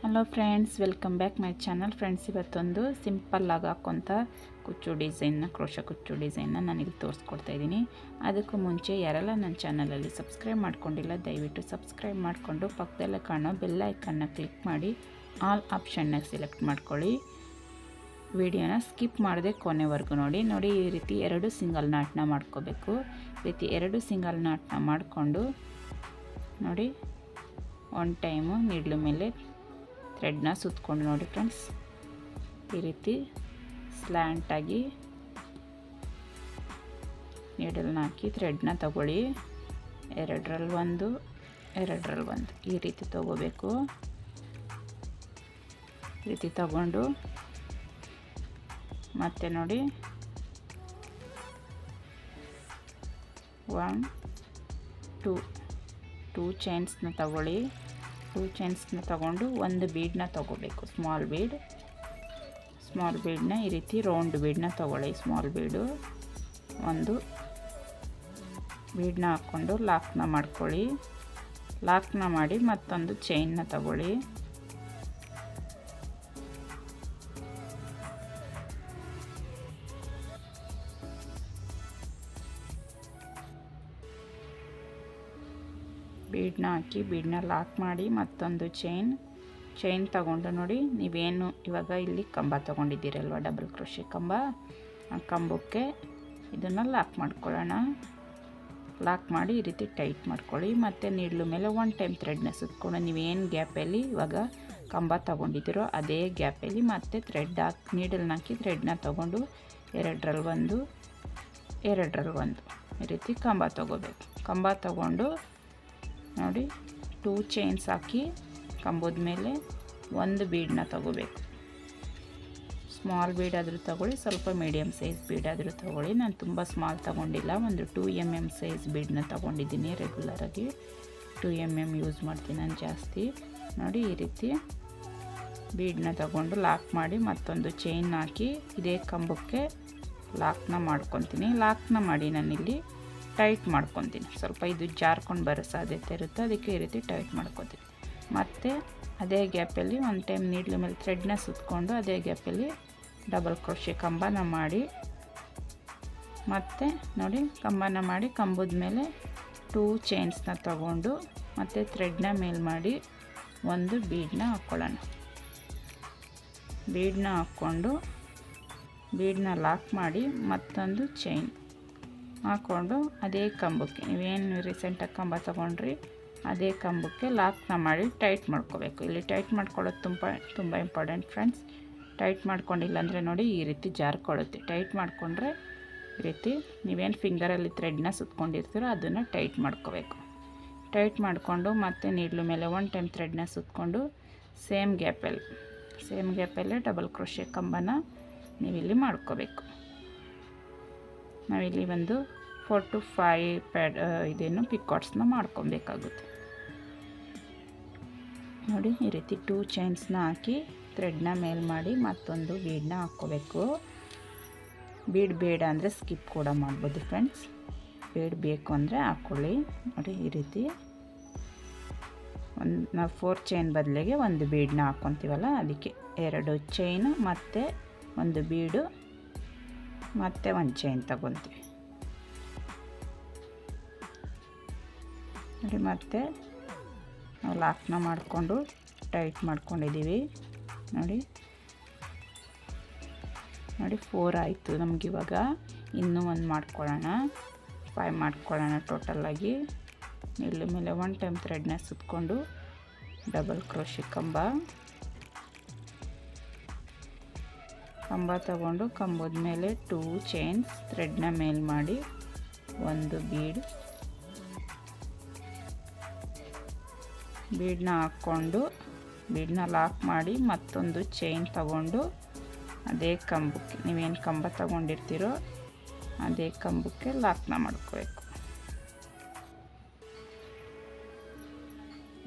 Hello friends welcome back my channel friends ಇವತ್ತೊಂದು ಸಿಂಪಲ್ಲಾಗಿ ಹಾಕೋಂಥ ಕುಚ್ಚು ಡಿಸೈನ್ನ ಕ್ರೋಶ ಕುಚ್ಚು ಡಿಸೈನ್ನ ನನಗೆ ತೋರಿಸ್ಕೊಡ್ತಾ ಇದ್ದೀನಿ. ಅದಕ್ಕೂ ಮುಂಚೆ ಯಾರೆಲ್ಲ ನನ್ನ ಚಾನಲಲ್ಲಿ ಸಬ್ಸ್ಕ್ರೈಬ್ ಮಾಡ್ಕೊಂಡಿಲ್ಲ, ದಯವಿಟ್ಟು ಸಬ್ಸ್ಕ್ರೈಬ್ ಮಾಡಿಕೊಂಡು ಪಕ್ಕದಲ್ಲೇ ಕಾಣೋ ಬೆಲ್ ಐಕನ್ನ ಕ್ಲಿಕ್ ಮಾಡಿ ಆಲ್ ಆಪ್ಷನ್ನಾಗಿ ಸೆಲೆಕ್ಟ್ ಮಾಡ್ಕೊಳ್ಳಿ. ವಿಡಿಯೋನ ಸ್ಕಿಪ್ ಮಾಡದೆ ಕೊನೆವರೆಗೂ ನೋಡಿ. ನೋಡಿ, ಈ ರೀತಿ ಎರಡು ಸಿಂಗಲ್ ನಾಟ್ನ ಮಾಡ್ಕೋಬೇಕು. ರೀತಿ ಎರಡು ಸಿಂಗಲ್ ನಾಟ್ನ ಮಾಡಿಕೊಂಡು ನೋಡಿ ಒನ್ ಟೈಮು ನೀಡ್ಲು ಮೇಲೆ ಥ್ರೆಡ್ನ ಸುತ್ತಕೊಂಡು ನೋಡಿ ಫ್ರೆಂಡ್ಸ್. ಈ ರೀತಿ ಸ್ಲ್ಯಾಂಟಾಗಿ ನೀಡಲ್ನ ಹಾಕಿ ಥ್ರೆಡ್ನ ತಗೊಳ್ಳಿ. ಎರಡರಲ್ಲಿ ಒಂದು ಎರಡರಲ್ಲಿ ಒಂದು. ಈ ರೀತಿ ತಗೋಬೇಕು. ಈ ರೀತಿ ತಗೊಂಡು ಮತ್ತೆ ನೋಡಿ. ಒನ್, ಟೂ ಟೂ ಚೈನ್ಸ್ನ ತಗೊಳ್ಳಿ. ಟೂ ಚೈನ್ಸ್ನ ತಗೊಂಡು ಒಂದು ಬೀಡನ್ನ ತಗೋಬೇಕು. ಸ್ಮಾಲ್ ಬೀಡ್ ಸ್ಮಾಲ್ ಬೀಡನ್ನ ಈ ರೀತಿ ರೌಂಡ್ ಬೀಡನ್ನ ತಗೊಳ್ಳಿ. ಸ್ಮಾಲ್ ಬೀಡು ಒಂದು ಬೀಡನ್ನ ಹಾಕ್ಕೊಂಡು ಲಾಕ್ನ ಮಾಡ್ಕೊಳ್ಳಿ. ಲಾಕ್ನ ಮಾಡಿ ಮತ್ತೊಂದು ಚೈನ್ನ ತಗೊಳ್ಳಿ. ಬೀಡನ್ನ ಹಾಕಿ ಬೀಡನ್ನ ಲಾಕ್ ಮಾಡಿ ಮತ್ತೊಂದು ಚೈನ್ ಚೈನ್ ತಗೊಂಡು ನೋಡಿ ನೀವೇನು ಇವಾಗ ಇಲ್ಲಿ ಕಂಬ ತೊಗೊಂಡಿದ್ದೀರಲ್ವ, ಡಬಲ್ ಕೃಷಿ ಕಂಬ? ಆ ಕಂಬಕ್ಕೆ ಇದನ್ನು ಲಾಕ್ ಮಾಡ್ಕೊಳ್ಳೋಣ. ಲಾಕ್ ಮಾಡಿ ಈ ರೀತಿ ಟೈಟ್ ಮಾಡ್ಕೊಳ್ಳಿ. ಮತ್ತು ನೀಡ್ಲು ಮೇಲೆ ಒನ್ ಟೈಮ್ ಥ್ರೆಡ್ನ ಸುತ್ಕೊಂಡು ನೀವೇನು ಗ್ಯಾಪಲ್ಲಿ ಇವಾಗ ಕಂಬ ತೊಗೊಂಡಿದ್ದೀರೋ ಅದೇ ಗ್ಯಾಪಲ್ಲಿ ಮತ್ತೆ ಥ್ರೆಡ್ ಹಾಕಿ, ನೀಡಲ್ನ ಹಾಕಿ ಥ್ರೆಡ್ನ ತೊಗೊಂಡು ಎರಡರಲ್ಲಿ ಒಂದು ಎರಡರಲ್ಲಿ ಒಂದು ಈ ರೀತಿ ಕಂಬ ತೊಗೋಬೇಕು. ಕಂಬ ತೊಗೊಂಡು ನೋಡಿ ಟೂ ಚೈನ್ಸ್ ಹಾಕಿ ಕಂಬದ ಮೇಲೆ ಒಂದು ಬೀಡನ್ನ ತಗೋಬೇಕು. ಸ್ಮಾಲ್ ಬೀಡ್ ಆದರೂ ತಗೊಳ್ಳಿ, ಸ್ವಲ್ಪ ಮೀಡಿಯಮ್ ಸೈಜ್ ಬೀಡ್ ಆದರೂ ತಗೊಳ್ಳಿ. ನಾನು ತುಂಬ ಸ್ಮಾಲ್ ತೊಗೊಂಡಿಲ್ಲ, ಒಂದು ಟೂ ಎಂ ಎಂ ಸೈಜ್ ಬೀಡನ್ನ ತೊಗೊಂಡಿದ್ದೀನಿ ರೆಗ್ಯುಲರಾಗಿ ಟೂ ಎಂ ಎಂ ಯೂಸ್ ಮಾಡ್ತೀನಿ ನಾನು ಜಾಸ್ತಿ. ನೋಡಿ, ಈ ರೀತಿ ಬೀಡನ್ನ ತಗೊಂಡು ಲಾಕ್ ಮಾಡಿ ಮತ್ತೊಂದು ಚೈನ್ ಹಾಕಿ ಇದೇ ಕಂಬಕ್ಕೆ ಲಾಕ್ನ ಮಾಡ್ಕೊತೀನಿ. ಲಾಕ್ನ ಮಾಡಿ ನಾನಿಲ್ಲಿ ಟೈಟ್ ಮಾಡ್ಕೊತೀನಿ. ಸ್ವಲ್ಪ ಇದು ಜಾರ್ಕೊಂಡು ಬರೋ ಸಾಧ್ಯತೆ ಇರುತ್ತೆ, ಅದಕ್ಕೆ ಈ ರೀತಿ ಟೈಟ್ ಮಾಡ್ಕೊತೀನಿ. ಮತ್ತು ಅದೇ ಗ್ಯಾಪಲ್ಲಿ ಒಂದು ಟೈಮ್ ನೀಡ್ಲ ಮೇಲೆ ಥ್ರೆಡ್ನ ಸುತ್ತಕೊಂಡು ಅದೇ ಗ್ಯಾಪಲ್ಲಿ ಡಬಲ್ ಕ್ರೋಶೆ ಕಂಬನ ಮಾಡಿ, ಮತ್ತು ನೋಡಿ ಕಂಬನ ಮಾಡಿ ಕಂಬದ ಮೇಲೆ ಟೂ ಚೈನ್ಸ್ನ ತಗೊಂಡು ಮತ್ತು ಥ್ರೆಡ್ನ ಮೇಲೆ ಮಾಡಿ ಒಂದು ಬೀಡನ್ನ ಹಾಕ್ಕೊಳ್ಳೋಣ ಬೀಡನ್ನ ಹಾಕ್ಕೊಂಡು ಬೀಡನ್ನ ಲಾಕ್ ಮಾಡಿ ಮತ್ತೊಂದು ಚೈನ್ ಹಾಕ್ಕೊಂಡು ಅದೇ ಕಂಬಕ್ಕೆ, ನೀವೇನು ರೀಸೆಂಟಾಗಿ ಕಂಬ ತೊಗೊಂಡ್ರಿ, ಅದೇ ಕಂಬಕ್ಕೆ ಲಾಕ್ನ ಮಾಡಿ ಟೈಟ್ ಮಾಡ್ಕೋಬೇಕು. ಇಲ್ಲಿ ಟೈಟ್ ಮಾಡ್ಕೊಳ್ಳೋದು ತುಂಬ ತುಂಬ ಇಂಪಾರ್ಟೆಂಟ್ ಫ್ರೆಂಡ್ಸ್ ಟೈಟ್ ಮಾಡ್ಕೊಂಡಿಲ್ಲ ಅಂದರೆ ನೋಡಿ ಈ ರೀತಿ ಜಾರ್ಕೊಳ್ಳುತ್ತೆ. ಟೈಟ್ ಮಾಡಿಕೊಂಡ್ರೆ ಈ ರೀತಿ ನೀವೇನು ಫಿಂಗರಲ್ಲಿ ಥ್ರೆಡ್ನ ಸುತ್ಕೊಂಡಿರ್ತೀರೋ ಅದನ್ನು ಟೈಟ್ ಮಾಡ್ಕೋಬೇಕು. ಟೈಟ್ ಮಾಡಿಕೊಂಡು ಮತ್ತೆ ನೀಡ್ಲು ಮೇಲೆ ಒನ್ ಟೈಮ್ ಥ್ರೆಡ್ನ ಸುತ್ಕೊಂಡು ಸೇಮ್ ಗ್ಯಾಪಲ್ಲಿ, ಸೇಮ್ ಗ್ಯಾಪಲ್ಲೇ ಡಬಲ್ ಕ್ರೋಶೆ ಕಂಬನ ನೀವಿಲ್ಲಿ ಮಾಡ್ಕೋಬೇಕು. ನಾವಿಲ್ಲಿ ಒಂದು ಫೋರ್ ಟು ಫೈ ಪ್ಯಾಡ್ ಇದೇನು ಪಿಕಾಟ್ಸ್ನ ಮಾಡ್ಕೊಬೇಕಾಗುತ್ತೆ. ನೋಡಿ, ಈ ರೀತಿ ಟೂ ಚೈನ್ಸ್ನ ಹಾಕಿ ಥ್ರೆಡ್ನ ಮೇಲ್ ಮಾಡಿ ಮತ್ತೊಂದು ಬೀಡನ್ನ ಹಾಕ್ಕೋಬೇಕು. ಬೀಡ್ ಬೇಡ ಅಂದರೆ ಸ್ಕಿಪ್ ಕೂಡ ಮಾಡ್ಬೋದು ಫ್ರೆಂಡ್ಸ್ ಬೇಡ ಬೇಕು ಅಂದರೆ ಹಾಕ್ಕೊಳ್ಳಿ ನೋಡಿ, ಈ ರೀತಿ ಒಂದು, ನಾವು ಫೋರ್ ಚೈನ್ ಬದಲಿಗೆ ಒಂದು ಬೀಡನ್ನ ಹಾಕ್ಕೊತೀವಲ್ಲ ಅದಕ್ಕೆ ಎರಡು ಚೈನು ಮತ್ತು ಒಂದು ಬೀಡು ಮತ್ತು ಒಂದು ಚೈನ್ ತಗೊತೀವಿ. ನೋಡಿ ಮತ್ತೆ ನಾವು ಲಾಕ್ನ ಮಾಡಿಕೊಂಡು ಟೈಟ್ ಮಾಡ್ಕೊಂಡಿದ್ದೀವಿ. ನೋಡಿ. ನೋಡಿ ಫೋರ್ ಆಯಿತು ನಮಗಿವಾಗ ಇನ್ನೂ ಒಂದು ಮಾಡ್ಕೊಳ್ಳೋಣ. ಫೈವ್ ಮಾಡ್ಕೊಳ್ಳೋಣ ಟೋಟಲಾಗಿ ಇಲ್ಲಿ ಮೇಲೆ ಒನ್ ಟೈಮ್ ಥ್ರೆಡ್ನ ಸುತ್ಕೊಂಡು ಡಬಲ್ ಕ್ರೋಶಿ ಕಂಬ. ಕಂಬ ತಗೊಂಡು ಕಂಬದ ಮೇಲೆ ಟೂ ಚೈನ್ಸ್ ಥ್ರೆಡ್ನ ಮೇಲ್ ಮಾಡಿ ಒಂದು ಬೀಡ್ ಬೀಡನ್ನ ಹಾಕ್ಕೊಂಡು ಬೀಡನ್ನ ಲಾಕ್ ಮಾಡಿ ಮತ್ತೊಂದು ಚೈನ್ ತಗೊಂಡು ಅದೇ ಕಂಬಕ್ಕೆ, ನೀವೇನು ಕಂಬ ತಗೊಂಡಿರ್ತೀರೋ ಅದೇ ಕಂಬಕ್ಕೆ ಲಾಕ್ನ ಮಾಡ್ಕೋಬೇಕು.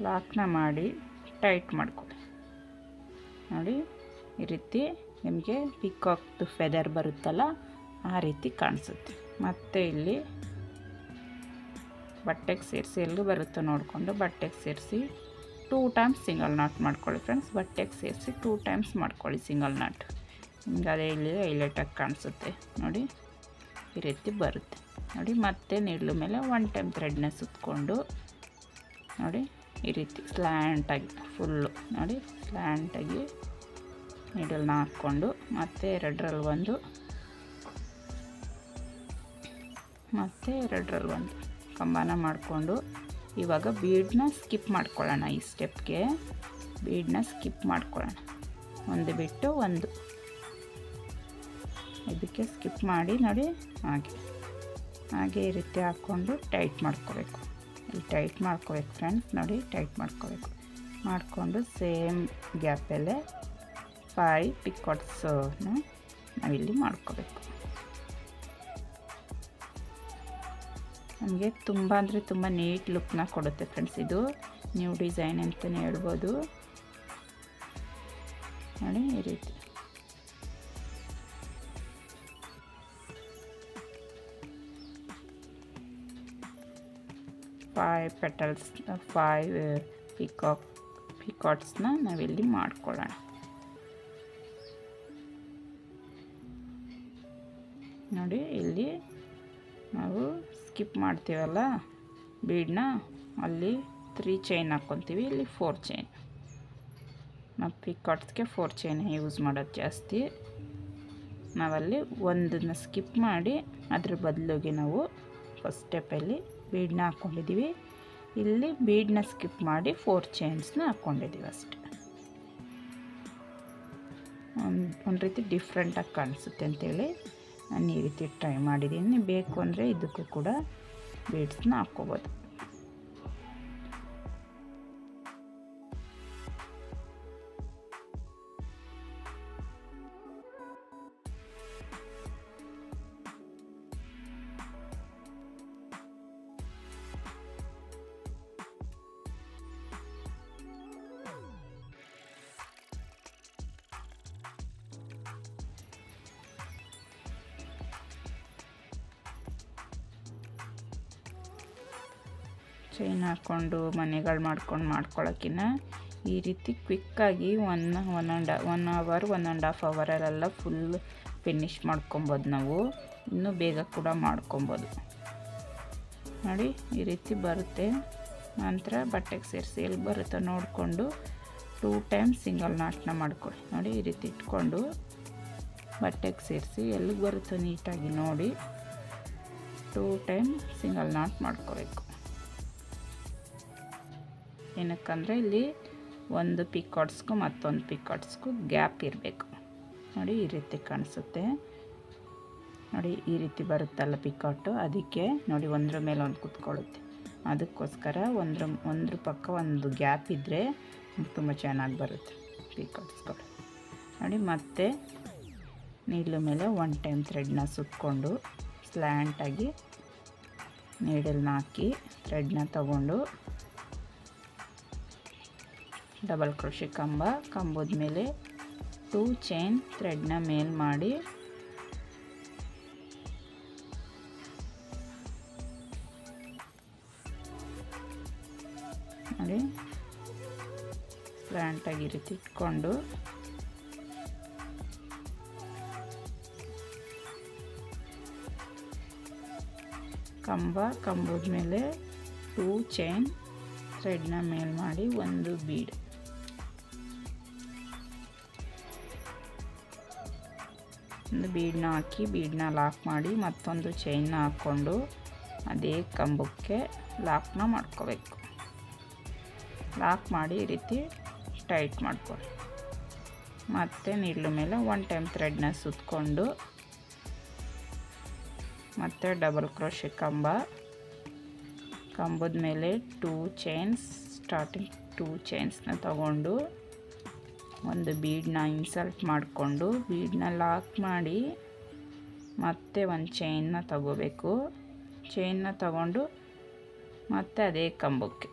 ಲಾಕ್ನ ಮಾಡಿ ಟೈಟ್ ಮಾಡ್ಕೊಳ್ಳಿ ನೋಡಿ, ಈ ರೀತಿ ನಿಮಗೆ ಪಿಕಾಕ್ದು ಫೆದರ್ ಬರುತ್ತಲ್ಲ, ಆ ರೀತಿ ಕಾಣಿಸುತ್ತೆ. ಮತ್ತು ಇಲ್ಲಿ ಬಟ್ಟೆಗೆ ಸೇರಿಸಿ ಎಲ್ಲೂ ಬರುತ್ತೋ ನೋಡಿಕೊಂಡು ಬಟ್ಟೆಗೆ ಸೇರಿಸಿ ಟೂ ಟೈಮ್ಸ್ ಸಿಂಗಲ್ ನಾಟ್ ಮಾಡ್ಕೊಳ್ಳಿ ಫ್ರೆಂಡ್ಸ್ ಬಟ್ಟೆಗೆ ಸೇರಿಸಿ ಟೂ ಟೈಮ್ಸ್ ಮಾಡ್ಕೊಳ್ಳಿ ಸಿಂಗಲ್ ನಾಟ್ ಹಿಂಗೆ ಅದೇ ಇಲ್ಲಿ ಹೈಲೈಟಾಗಿ ಕಾಣಿಸುತ್ತೆ. ನೋಡಿ, ಈ ರೀತಿ ಬರುತ್ತೆ. ನೋಡಿ, ಮತ್ತೆ ನೀಡ್ಲು ಮೇಲೆ ಒನ್ ಟೈಮ್ ಥ್ರೆಡ್ನ ಸುತ್ತಕೊಂಡು ನೋಡಿ, ಈ ರೀತಿ ಸ್ಲ್ಯಾಂಟಾಗಿ ಫುಲ್ಲು ನೋಡಿ ಸ್ಲ್ಯಾಂಟಾಗಿ ನೀಡಲ್ನ ಹಾಕ್ಕೊಂಡು, ಮತ್ತೆ ಎರಡರಲ್ಲಿ ಒಂದು, ಮತ್ತೆ ಎರಡರಲ್ಲಿ ಒಂದು. ಕಂಬನ ಮಾಡಿಕೊಂಡು ಇವಾಗ ಬೀಡನ್ನ ಸ್ಕಿಪ್ ಮಾಡ್ಕೊಳ್ಳೋಣ ಈ ಸ್ಟೆಪ್ಗೆ ಬೀಡನ್ನ ಸ್ಕಿಪ್ ಮಾಡ್ಕೊಳ್ಳೋಣ. ಒಂದು ಬಿಟ್ಟು ಒಂದು. ಇದಕ್ಕೆ ಸ್ಕಿಪ್ ಮಾಡಿ ನೋಡಿ ಹಾಗೆ. ಹಾಗೆ ಈ ರೀತಿ ಹಾಕ್ಕೊಂಡು ಟೈಟ್ ಮಾಡ್ಕೋಬೇಕು. ಇಲ್ಲಿ ಟೈಟ್ ಮಾಡ್ಕೋಬೇಕು ಫ್ರೆಂಡ್ಸ್ ನೋಡಿ ಟೈಟ್ ಮಾಡ್ಕೋಬೇಕು. ಮಾಡಿಕೊಂಡು ಸೇಮ್ ಗ್ಯಾಪಲ್ಲೇ ಫೈ ಪಿಕಾಟ್ಸನ್ನ ನಾವಿಲ್ಲಿ ಮಾಡ್ಕೋಬೇಕು. ನಮಗೆ ತುಂಬ ಅಂದರೆ ತುಂಬ ನೀಟ್ ಲುಕ್ನ ಕೊಡುತ್ತೆ ಫ್ರೆಂಡ್ಸ್ ಇದು. ನ್ಯೂ ಡಿಸೈನ್ ಅಂತಲೇ ಹೇಳ್ಬೋದು. ನೋಡಿ ಈ ರೀತಿ. ಫೈವ್ ಪೆಟಲ್ಸ್ ಫೈವ್ ಪಿಕಾಕ್ ಪಿಕಾಟ್ಸ್ನ ನಾವಿಲ್ಲಿ ಮಾಡ್ಕೊಳ್ಳೋಣ. ನೋಡಿ ಇಲ್ಲಿ ನಾವು ಸ್ಕಿಪ್ ಮಾಡ್ತೀವಲ್ಲ ಬೀಡನ್ನ ಅಲ್ಲಿ ತ್ರೀ ಚೈನ್ ಹಾಕ್ಕೊತೀವಿ ಇಲ್ಲಿ ಫೋರ್ ಚೈನ್ ನಾವು ಪಿಕಾಟ್ಸ್ಗೆ ಫೋರ್ ಚೈನ್ ಯೂಸ್ ಮಾಡೋದು ಜಾಸ್ತಿ. ನಾವಲ್ಲಿ ಒಂದನ್ನು ಸ್ಕಿಪ್ ಮಾಡಿ ಅದ್ರ ಬದಲಿಗೆ ನಾವು ಫಸ್ಟ್ ಸ್ಟೆಪ್ಪಲ್ಲಿ ಬೀಡನ್ನ ಹಾಕ್ಕೊಂಡಿದ್ದೀವಿ ಇಲ್ಲಿ ಬೀಡನ್ನ ಸ್ಕಿಪ್ ಮಾಡಿ ಫೋರ್ ಚೈನ್ಸ್ನ ಹಾಕ್ಕೊಂಡಿದ್ದೀವಿ ಅಷ್ಟೆ. ಒಂದು ಒಂದು ರೀತಿ ಡಿಫ್ರೆಂಟಾಗಿ ಕಾಣಿಸುತ್ತೆ ಅಂತೇಳಿ ನಾನು ಈ ರೀತಿ ಟ್ರೈ ಮಾಡಿದ್ದೀನಿ. ಬೇಕು ಅಂದರೆ ಇದಕ್ಕೂ ಕೂಡ ಬೀಡ್ಸ್ನ ಹಾಕ್ಕೋಬೋದು. ಚೈನ್ ಹಾಕ್ಕೊಂಡು ಮನೆಗಳು ಮಾಡ್ಕೊಂಡು ಮಾಡ್ಕೊಳ್ಳೋಕ್ಕಿನ್ನ ಈ ರೀತಿ ಕ್ವಿಕ್ಕಾಗಿ one one and one hour, one and half ಅವರಲ್ಲೆಲ್ಲ full finish ಮಾಡ್ಕೊಬೋದು ನಾವು. ಇನ್ನೂ ಬೇಗ ಕೂಡ ಮಾಡ್ಕೊಬೋದು. ನೋಡಿ, ಈ ರೀತಿ ಬರುತ್ತೆ. ನಂತರ ಬಟ್ಟೆಗೆ ಸೇರಿಸಿ ಎಲ್ಲಿ ಬರುತ್ತೋ ನೋಡಿಕೊಂಡು ಟೂ ಟೈಮ್ ಸಿಂಗಲ್ ನಾಟ್ನ ಮಾಡ್ಕೊಳ್ಳಿ. ನೋಡಿ, ಈ ರೀತಿ ಇಟ್ಕೊಂಡು ಬಟ್ಟೆಗೆ ಸೇರಿಸಿ ಎಲ್ಲಿಗೆ ಬರುತ್ತೋ ನೀಟಾಗಿ ನೋಡಿ ಟೂ ಟೈಮ್ ಸಿಂಗಲ್ ನಾಟ್ ಮಾಡ್ಕೋಬೇಕು. ಏನಕ್ಕಂದರೆ ಇಲ್ಲಿ ಒಂದು ಪಿಕಾಟ್ಸ್ಗೂ ಮತ್ತೊಂದು ಪಿಕಾಟ್ಸ್ಗೂ ಗ್ಯಾಪ್ ಇರಬೇಕು. ನೋಡಿ ಈ ರೀತಿ ಕಾಣಿಸುತ್ತೆ. ನೋಡಿ ಈ ರೀತಿ ಬರುತ್ತಲ್ಲ ಪಿಕಾಟು ಅದಕ್ಕೆ ನೋಡಿ ಒಂದ್ರ ಮೇಲೆ ಒಂದು ಕುತ್ಕೊಳ್ಳುತ್ತೆ. ಅದಕ್ಕೋಸ್ಕರ ಒಂದ್ರ ಒಂದ್ರ ಪಕ್ಕ ಒಂದು ಗ್ಯಾಪ್ ಇದ್ದರೆ ತುಂಬ ಚೆನ್ನಾಗಿ ಬರುತ್ತೆ ಪಿಕಾಟ್ಸ್ಗಳು ನೋಡಿ ಮತ್ತೆ ನೀಡ್ಲ ಮೇಲೆ ಒನ್ ಟೈಮ್ ಥ್ರೆಡ್ನ ಸುತ್ತಕೊಂಡು ಸ್ಲ್ಯಾಂಟಾಗಿ ನೀಡಲ್ನ ಹಾಕಿ ಥ್ರೆಡ್ನ ತಗೊಂಡು ಡಬಲ್ ಕ್ರೋಶಿ ಕಂಬ. ಕಂಬದ ಮೇಲೆ ಟೂ ಚೈನ್ ಥ್ರೆಡ್ನ ಮೇಲ್ ಮಾಡಿ. ಈ ರೀತಿ ಇಟ್ಕೊಂಡು. ಕಂಬ, ಕಂಬದ ಮೇಲೆ ಟೂ ಚೈನ್ ಥ್ರೆಡ್ನ ಮೇಲ್ ಮಾಡಿ ಒಂದು ಬೀಡ್ ಒಂದು ಬೀಡನ್ನ ಹಾಕಿ, ಬೀಡನ್ನ ಲಾಕ್ ಮಾಡಿ ಮತ್ತೊಂದು ಚೈನ್ನ ಹಾಕ್ಕೊಂಡು ಅದೇ ಕಂಬಕ್ಕೆ ಲಾಕ್ನ ಮಾಡ್ಕೋಬೇಕು. ಲಾಕ್ ಮಾಡಿ ಈ ರೀತಿ ಟೈಟ್ ಮಾಡ್ಕೊಳ್ಳಿ. ಮತ್ತು ನಿಲ್ಲ ಮೇಲೆ ಒನ್ ಟೈಮ್ ಥ್ರೆಡ್ನ ಸುತ್ತಕೊಂಡು ಮತ್ತು ಡಬಲ್ ಕ್ರೋಶಿ ಕಂಬ. ಕಂಬದ ಮೇಲೆ ಟೂ ಚೈನ್ಸ್ ಸ್ಟಾರ್ಟಿಂಗ್ ಟೂ ಚೈನ್ಸ್ನ ತಗೊಂಡು ಒಂದು ಬೀಡನ್ನ ಇನ್ಸಲ್ಟ್ ಮಾಡಿಕೊಂಡು ಬೀಡನ್ನ ಲಾಕ್ ಮಾಡಿ ಮತ್ತೆ ಒಂದು ಚೈನ್ನ ತಗೋಬೇಕು. ಚೈನ್ನ ತಗೊಂಡು ಮತ್ತೆ ಅದೇ ಕಂಬಕ್ಕೆ.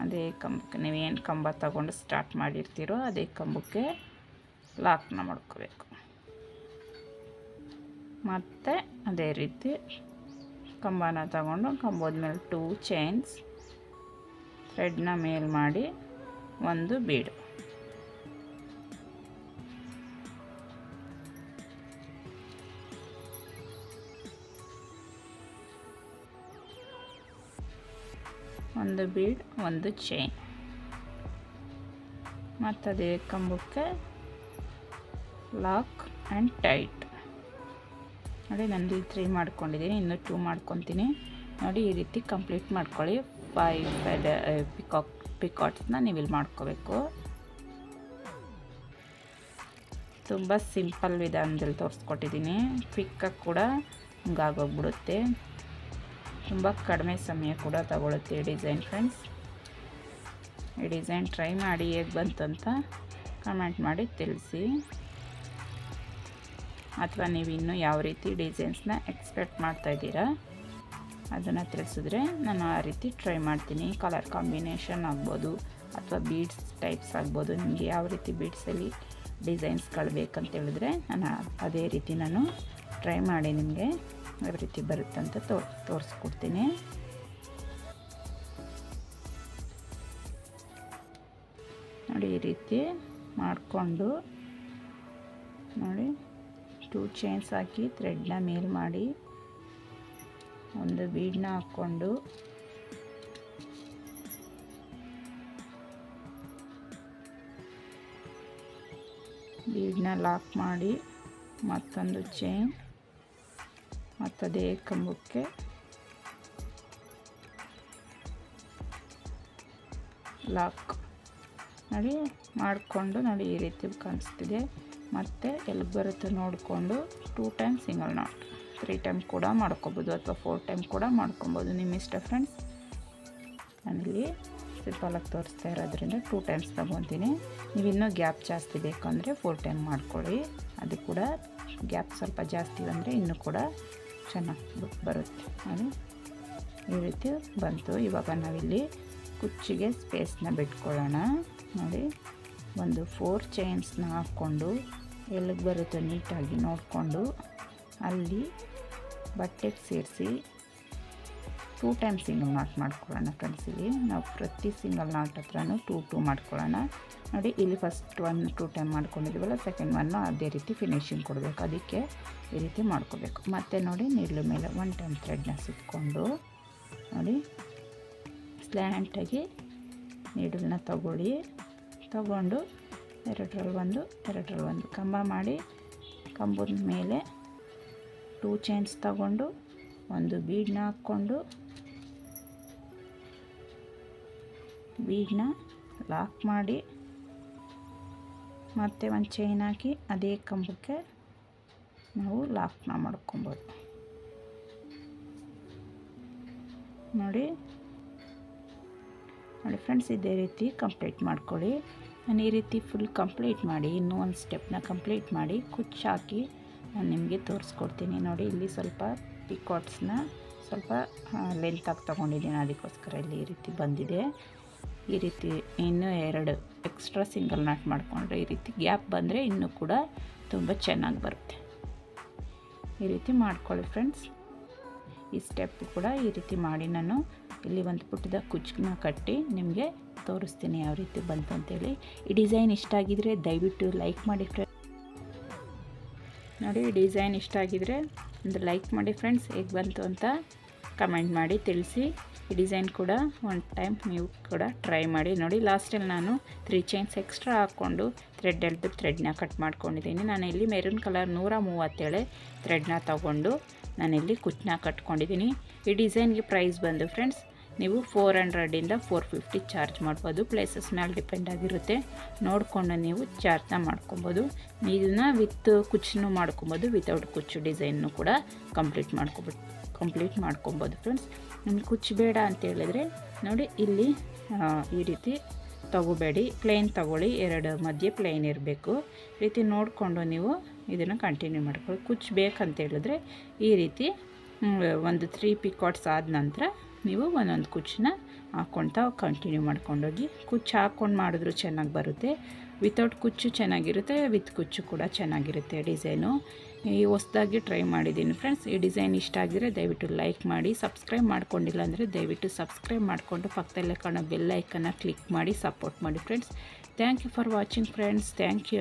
ಅದೇ ಕಂಬಕ್ಕೆ. ನೀವೇನು ಕಂಬ ತಗೊಂಡು ಸ್ಟಾರ್ಟ್ ಮಾಡಿರ್ತೀರೋ ಅದೇ ಕಂಬಕ್ಕೆ ಲಾಕ್ನ ಮಾಡ್ಕೋಬೇಕು. ಮತ್ತು ಅದೇ ರೀತಿ ಕಂಬನ ತಗೊಂಡು ಕಂಬದ ಮೇಲೆ ಟೂ ಚೈನ್ಸ್ ಥ್ರೆಡ್ನ ಮೇಲ್ ಮಾಡಿ ಒಂದು ಬೀಡು. ಒಂದು ಬೀಡ್, ಒಂದು ಚೈನ್. ಮತ್ತು ಅದೇ ಕಂಬಕ್ಕೆ ಲಾಕ್ ಆ್ಯಂಡ್ ಟೈಟ್. ನೋಡಿ, ನಂದು ತ್ರೀ ಮಾಡ್ಕೊಂಡಿದ್ದೀನಿ, ಇನ್ನೂ ಟೂ ಮಾಡ್ಕೊತೀನಿ. ನೋಡಿ, ಈ ರೀತಿ ಕಂಪ್ಲೀಟ್ ಮಾಡ್ಕೊಳ್ಳಿ. Five peacock. ಪಿಕಾಟ್ಸ್ನ ನೀವು ಇಲ್ಲಿ ಮಾಡ್ಕೋಬೇಕು. ತುಂಬ ಸಿಂಪಲ್ ವಿಧಾನದಲ್ಲಿ ತೋರಿಸ್ಕೊಟ್ಟಿದ್ದೀನಿ. ಕ್ವಿಕ್ಕಾಗಿ ಕೂಡ ಹಿಂಗಾಗೋಗ್ಬಿಡುತ್ತೆ ತುಂಬ ಕಡಿಮೆ ಸಮಯ ಕೂಡ ತಗೊಳುತ್ತೆ ಈ ಡಿಸೈನ್ ಫ್ರೆಂಡ್ಸ್. ಈ ಡಿಸೈನ್ ಟ್ರೈ ಮಾಡಿ ಹೇಗೆ ಬಂತಂತ ಕಮೆಂಟ್ ಮಾಡಿ ತಿಳಿಸಿ. ಅಥವಾ ನೀವು ಇನ್ನೂ ಯಾವ ರೀತಿ ಡಿಸೈನ್ಸ್ನ ಎಕ್ಸ್ಪೆಕ್ಟ್ ಮಾಡ್ತಾಯಿದ್ದೀರಾ ಅದನ್ನು ತಿಳಿಸಿದ್ರೆ ನಾನು ಆ ರೀತಿ ಟ್ರೈ ಮಾಡ್ತೀನಿ. ಕಲರ್ ಕಾಂಬಿನೇಷನ್ ಆಗ್ಬೋದು ಅಥವಾ ಬೀಡ್ಸ್ ಟೈಪ್ಸ್ ಆಗ್ಬೋದು. ನಿಮಗೆ ಯಾವ ರೀತಿ ಬೀಡ್ಸಲ್ಲಿ ಡಿಸೈನ್ಸ್ಗಳು ಬೇಕಂತ ಹೇಳಿದ್ರೆ ನಾನು ಅದೇ ರೀತಿ ನಾನು ಟ್ರೈ ಮಾಡಿ ನಿಮಗೆ ಯಾವ ರೀತಿ ಬರುತ್ತಂತ ತೋ, ತೋರಿಸ್ಕೊಡ್ತೀನಿ. ನೋಡಿ, ಈ ರೀತಿ ಮಾಡಿಕೊಂಡು ನೋಡಿ ಟೂ ಚೈನ್ಸ್ ಹಾಕಿ ಥ್ರೆಡ್ನ ಮೇಲ್ ಮಾಡಿ ಒಂದು ಬೀಡನ್ನ ಹಾಕ್ಕೊಂಡು ಬೀಡನ್ನ ಲಾಕ್ ಮಾಡಿ ಮತ್ತೊಂದು ಚೈನ್, ಮತ್ತದೇ ಕಂಬಕ್ಕೆ. ಲಾಕ್ ನೋಡಿ ಮಾಡಿಕೊಂಡು ನೋಡಿ ಈ ರೀತಿ ಕಾಣಿಸ್ತಿದೆ. ಮತ್ತು ಎಲ್ಲಿ ಬರುತ್ತೆ ನೋಡಿಕೊಂಡು two time single knot. Three time ಕೂಡ ಮಾಡ್ಕೊಬೋದು ಅಥವಾ ಫೋರ್ ಟೈಮ್ ಕೂಡ ಮಾಡ್ಕೊಬೋದು ನಿಮ್ಮ ಇಷ್ಟ ಫ್ರೆಂಡ್ಸ್ ನಾನಿಲ್ಲಿ ಸಿಂಪಲಾಗಿ ತೋರಿಸ್ತಾ ಇರೋದ್ರಿಂದ ಟೂ ಟೈಮ್ಸ್ ತೊಗೊತೀನಿ. ನೀವು ಇನ್ನೂ ಗ್ಯಾಪ್ ಜಾಸ್ತಿ ಬೇಕಂದರೆ ಫೋರ್ ಟೈಮ್ ಮಾಡ್ಕೊಳ್ಳಿ. ಅದು ಕೂಡ ಗ್ಯಾಪ್ ಸ್ವಲ್ಪ ಜಾಸ್ತಿ ಅಂದರೆ ಇನ್ನೂ ಕೂಡ ಚೆನ್ನಾಗಿ ಬರುತ್ತೆ. ಅದು ಈ ರೀತಿ ಬಂತು. ಇವಾಗ ನಾವಿಲ್ಲಿ ಕುಚ್ಚಿಗೆ ಸ್ಪೇಸ್ನ ಬಿಟ್ಕೊಳ್ಳೋಣ. ನೋಡಿ, ಒಂದು ಫೋರ್ ಚೈನ್ಸ್ನ ಹಾಕ್ಕೊಂಡು ಎಲ್ಲಿಗೆ ಬರುತ್ತೆ ನೀಟಾಗಿ ನೋಡಿಕೊಂಡು. ಅಲ್ಲಿ ಬಟ್ಟೆಗೆ ಸೇರಿಸಿ ಟೂ ಟೈಮ್ ಸಿಂಗಲ್ ನಾಟ್ ಮಾಡ್ಕೊಳ್ಳೋಣ ಫ್ರೆಂಡ್ಸ್ ಇಲ್ಲಿ. ನಾವು ಪ್ರತಿ ಸಿಂಗಲ್ ನಾಟ್ ಹತ್ರನೂ ಟೂ ಟೂ ಮಾಡ್ಕೊಳ್ಳೋಣ. ನೋಡಿ, ಇಲ್ಲಿ ಫಸ್ಟ್ ಒನ್ ಟೂ ಟೈಮ್ ಮಾಡ್ಕೊಂಡಿದ್ದೀವಲ್ಲ ಸೆಕೆಂಡ್ ಒನ್ನು ಅದೇ ರೀತಿ ಫಿನಿಶಿಂಗ್ ಕೊಡಬೇಕು. ಅದಕ್ಕೆ ಈ ರೀತಿ ಮಾಡ್ಕೋಬೇಕು. ಮತ್ತು ನೋಡಿ ನೀಡ್ಲ ಮೇಲೆ ಒನ್ ಟೈಮ್ ಥ್ರೆಡ್ನ ಸುತ್ತಕೊಂಡು ನೋಡಿ ಸ್ಲ್ಯಾಂಟಾಗಿ ನೀಡಲನ್ನ ತಗೊಳ್ಳಿ. ತಗೊಂಡು ಎರಡರಲ್ಲಿ ಒಂದು ಎರಡರಲ್ಲಿ ಒಂದು, ಕಂಬ ಮಾಡಿ, ಕಂಬದ ಮೇಲೆ ಟೂ ಚೈನ್ಸ್ ತಗೊಂಡು ಒಂದು ಬೀಡನ್ನ ಹಾಕ್ಕೊಂಡು ಬೀಡನ್ನ ಲಾಕ್ ಮಾಡಿ ಮತ್ತೆ ಒಂದು ಚೈನ್ ಹಾಕಿ ಅದೇ ಕಂಬಕ್ಕೆ ನಾವು ಲಾಕ್ನ ಮಾಡ್ಕೊಬೋದು. ನೋಡಿ. ನೋಡಿ ಫ್ರೆಂಡ್ಸ್ ಇದೇ ರೀತಿ ಕಂಪ್ಲೀಟ್ ಮಾಡ್ಕೊಳ್ಳಿ. ನಾನು ಈ ರೀತಿ ಫುಲ್ ಕಂಪ್ಲೀಟ್ ಮಾಡಿ, ಇನ್ನೂ ಒಂದು ಸ್ಟೆಪ್ನ ಕಂಪ್ಲೀಟ್ ಮಾಡಿ ಕುಚ್ಚು ಹಾಕಿ ನಾನು ನಿಮಗೆ ತೋರಿಸ್ಕೊಡ್ತೀನಿ. ನೋಡಿ, ಇಲ್ಲಿ ಸ್ವಲ್ಪ ಪಿಕಾಟ್ಸ್ನ ಸ್ವಲ್ಪ ಲೆಂತಾಗಿ ತೊಗೊಂಡಿದ್ದೀನಿ. ಅದಕ್ಕೋಸ್ಕರ ಇಲ್ಲಿ ಈ ರೀತಿ ಬಂದಿದೆ. ಈ ರೀತಿ ಇನ್ನೂ ಎರಡು ಎಕ್ಸ್ಟ್ರಾ ಸಿಂಗಲ್ ನಾಟ್ ಮಾಡಿಕೊಂಡ್ರೆ ಈ ರೀತಿ ಗ್ಯಾಪ್ ಬಂದರೆ ಇನ್ನೂ ಕೂಡ ತುಂಬ ಚೆನ್ನಾಗಿ ಬರುತ್ತೆ. ಈ ರೀತಿ ಮಾಡ್ಕೊಳ್ಳಿ ಫ್ರೆಂಡ್ಸ್ ಈ ಸ್ಟೆಪ್ ಕೂಡ ಈ ರೀತಿ ಮಾಡಿ ನಾನು ಇಲ್ಲಿ ಒಂದು ಪುಟ್ಟದ ಕುಚ್ಚನ್ನ ಕಟ್ಟಿ ನಿಮಗೆ ತೋರಿಸ್ತೀನಿ ಯಾವ ರೀತಿ ಬಂತು ಅಂತೇಳಿ ಈ ಡಿಸೈನ್ ಇಷ್ಟ ಆಗಿದ್ದರೆ ದಯವಿಟ್ಟು ಲೈಕ್ ಮಾಡಿ ಫ್ರೆಂಡ್ ನೋಡಿ ಡಿಸೈನ್ ಇಷ್ಟ ಆಗಿದ್ರೆ ಒಂದು ಲೈಕ್ ಮಾಡಿ ಫ್ರೆಂಡ್ಸ್, ಹೇಗೆ ಬಂತು ಅಂತ ಕಮೆಂಟ್ ಮಾಡಿ ತಿಳಿಸಿ. ಈ ಡಿಸೈನ್ ಕೂಡ ಒನ್ ಟೈಮ್ ನೀವು ಕೂಡ ಟ್ರೈ ಮಾಡಿ. ನೋಡಿ, ಲಾಸ್ಟಲ್ಲಿ ನಾನು ತ್ರೀ ಚೈನ್ಸ್ ಎಕ್ಸ್ಟ್ರಾ ಹಾಕ್ಕೊಂಡು ಥ್ರೆಡ್ ಎಳೆದು ಥ್ರೆಡ್ನ ಕಟ್ ಮಾಡ್ಕೊಂಡಿದ್ದೀನಿ. ನಾನು ಇಲ್ಲಿ ಮೆರೂನ್ ಕಲರ್ ನೂರ ಮೂವತ್ತೇಳೆ ಥ್ರೆಡ್ನ ತಗೊಂಡು ನಾನಿಲ್ಲಿ ಕುಚ್ಚನ್ನ ಕಟ್ಕೊಂಡಿದ್ದೀನಿ ಈ ಡಿಸೈನ್ಗೆ ಪ್ರೈಸ್ ಬಂದು ಫ್ರೆಂಡ್ಸ್ ನೀವು ಫೋರ್ ಹಂಡ್ರೆಡಿಂದ ಫೋರ್ ಫಿಫ್ಟಿ ಚಾರ್ಜ್ ಮಾಡ್ಬೋದು. ಪ್ಲೇಸಸ್ ಮೇಲೆ ಡಿಪೆಂಡ್ ಆಗಿರುತ್ತೆ. ನೋಡಿಕೊಂಡು ನೀವು ಚಾರ್ಜ್ನ ಮಾಡ್ಕೊಬೋದು. ಇದನ್ನು ವಿತ್ ಕುಚ್ಚನ್ನು ಮಾಡ್ಕೊಬೋದು. ವಿತೌಟ್ ಕುಚ್ಚು ಡಿಸೈನ್ನು ಕೂಡ ಕಂಪ್ಲೀಟ್ ಮಾಡ್ಕೊಬೋದು ಕಂಪ್ಲೀಟ್ ಮಾಡ್ಕೊಬೋದು ಫ್ರೆಂಡ್ಸ್ ನಿಮ್ಗೆ ಕುಚ್ಚು ಬೇಡ ಅಂತ ಹೇಳಿದ್ರೆ ನೋಡಿ ಇಲ್ಲಿ ಈ ರೀತಿ ತಗೋಬೇಡಿ. ಪ್ಲೇನ್ ತಗೊಳ್ಳಿ. ಎರಡು ಮಧ್ಯೆ ಪ್ಲೇನ್ ಇರಬೇಕು. ರೀತಿ ನೋಡಿಕೊಂಡು ನೀವು ಇದನ್ನು ಕಂಟಿನ್ಯೂ ಮಾಡ್ಕೊಳ್ಳಿ ಕುಚ್ಚು ಬೇಕಂತ ಹೇಳಿದ್ರೆ ಈ ರೀತಿ ಒಂದು ತ್ರೀ ಪಿಕಾಟ್ಸ್ ಆದ ನಂತರ ನೀವು ಒಂದೊಂದು ಕುಚ್ಚನ್ನ ಹಾಕ್ಕೊಳ್ತಾ ಕಂಟಿನ್ಯೂ ಮಾಡ್ಕೊಂಡೋಗಿ ಕುಚ್ಚು ಹಾಕ್ಕೊಂಡು ಮಾಡಿದ್ರು ಚೆನ್ನಾಗಿ ಬರುತ್ತೆ. ವಿತೌಟ್ ಕುಚ್ಚು ಚೆನ್ನಾಗಿರುತ್ತೆ ವಿತ್ ಕುಚ್ಚು ಕೂಡ ಚೆನ್ನಾಗಿರುತ್ತೆ ಡಿಸೈನು ಈ ಹೊಸ್ದಾಗಿ ಟ್ರೈ ಮಾಡಿದ್ದೀನಿ ಫ್ರೆಂಡ್ಸ್ ಈ ಡಿಸೈನ್ ಇಷ್ಟ ಆಗಿದ್ರೆ ದಯವಿಟ್ಟು ಲೈಕ್ ಮಾಡಿ ಸಬ್ಸ್ಕ್ರೈಬ್ ಮಾಡ್ಕೊಂಡಿಲ್ಲ ಅಂದರೆ ದಯವಿಟ್ಟು ಸಬ್ಸ್ಕ್ರೈಬ್ ಮಾಡಿಕೊಂಡು ಪಕ್ಕದಲ್ಲೇ ಕಾಣೋ ಬೆಲ್ ಐಕನ್ನ ಕ್ಲಿಕ್ ಮಾಡಿ ಸಪೋರ್ಟ್ ಮಾಡಿ friends thank you for watching friends thank you